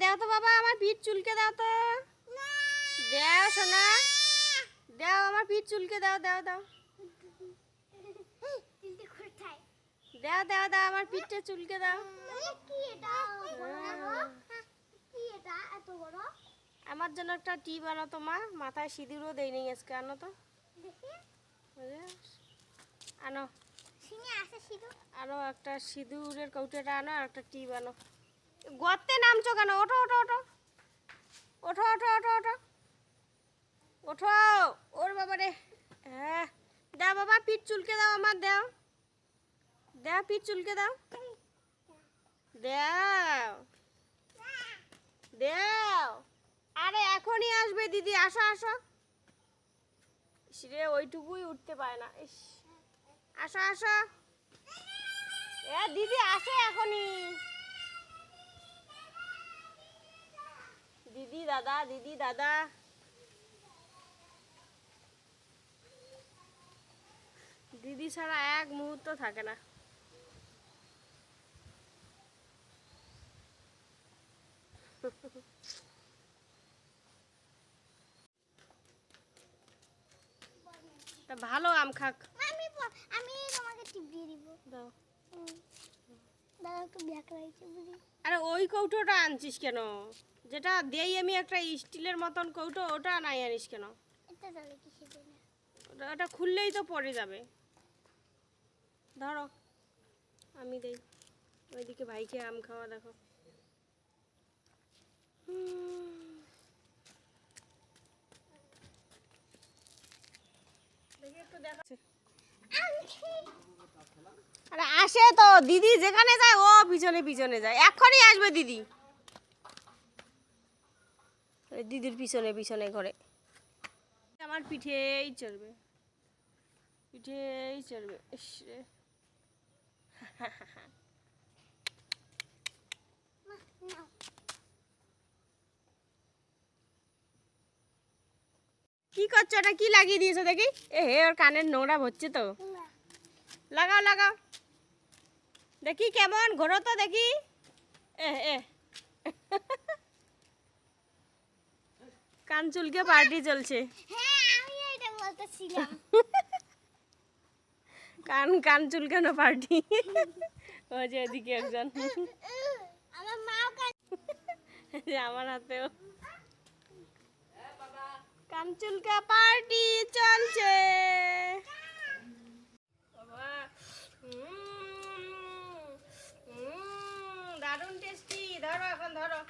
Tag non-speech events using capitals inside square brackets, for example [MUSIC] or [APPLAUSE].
দাও তো বাবা আমার পিঠ চুলকে দাও তো। দাও সোনা। দাও আমার পিঠ চুলকে দাও দাও দাও। দাও দাও দাও আমার পিঠটা চুলকে দাও। আমার জন্য একটা টি বানো তো মা মাথায় সিঁদুরও দেই নেই আজকে আনো তো। আনো। আনো একটা সিঁদুরের কৌটাটা আনো আর একটা টি বানো গর্তে নামছো কেন? ওঠো ওঠো ওঠো। ওঠো ওঠো ওঠো ওঠো। ওঠো, ওর বাবা রে। হ্যাঁ। দাও বাবা, পিঠ চুলকে দাও আমার, দাও। দাও, পিঠ চুলকে দাও। দাও। দাও। আরে, এখনই আসবে দিদি। আসো আসো। রে, ওইটুকুই উঠতে পারে না। ইস। আসো আসো। এ, দিদি, আসে এখনই। দিদি দাদা দিদি। দাদা ছাড়া এক মুহূর্ত থাকে না। তা ভালো আম খাক। আমি আমি তোমাকে টিপ দিয়ে দিব। দাও। আরে ওই কৌটোটা আনছিস কেন? যেটা দেই আমি একটা স্টিলের মতন কৌটো ওটা নাই আনিস কেন? ওটা খুললেই তো পড়ে যাবে। ধরো আমি দেই। ওইদিকে ভাইকে আম খাওয়া দেখো। দেখি একটু দেখাচ্ছে। আরে আসে তো, দিদি যেখানে যায়, ও পিছনে পিছনে যায়। এখনই আসবে দিদি। দিদির পিছনে পিছনে ঘরে। আমার পিঠেই চড়বে। পিঠেই চড়বে [LAUGHS] ইস রে নাও কি করছ ওটা? কি লাগিয়ে দিয়েছ দেখি? এ হে ওর কানের নোংরা হচ্ছে তো। লাগাও লাগাও। দেখি কেমন ঘোরো তো দেখি। এ এ। কান চুলকে পার্টি চলছে। হ্যাঁ কান কান চুলকানো পার্টি। ও যে এদিকে একজন। আমার হাতেও। চুলকা পার্টি চলছে। দারুণ টেস্টি ধরো এখন ধরো।